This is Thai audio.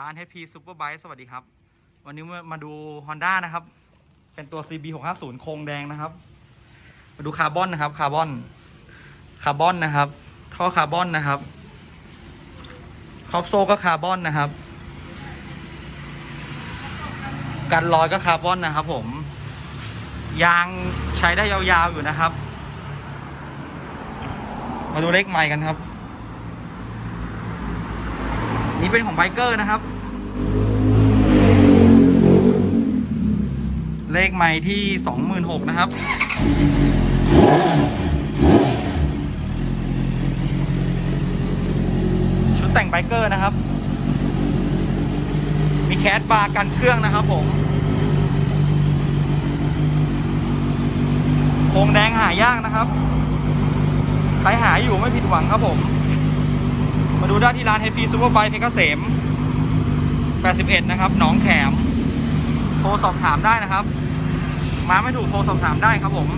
ร้าน HP Superbike สวัสดีครับ วันนี้มาดู Honda นะครับ เป็นตัว CB 650โครงแดงนะครับ มาดูคาร์บอนนะครับคาร์บอนคาร์บอนนะครับ ท่อคาร์บอนนะครับครอบโซ่ก็คาร์บอนนะครับ กันรอยก็คาร์บอนนะครับ ผม ยางใช้ได้ยาวๆอยู่นะครับ มาดูเลขไมค์กันครับ นี่เป็นของไบเกอร์นะครับ เลขไมค์ที่สองหมื่นหกนะครับ ชุดแต่งไบเกอร์นะครับ มีแคสบาร์กันเครื่องนะครับผมโครงแดงหายากนะครับ ใครหาอยู่ไม่ผิดหวังครับผม ได้ที่ร้านเฮปีซูเปอร์ไบค์เพชรเกษม81 นะครับ หนองแขม โทรสอบถามได้นะครับ มาไม่ถูกโทรสอบถามได้ครับผม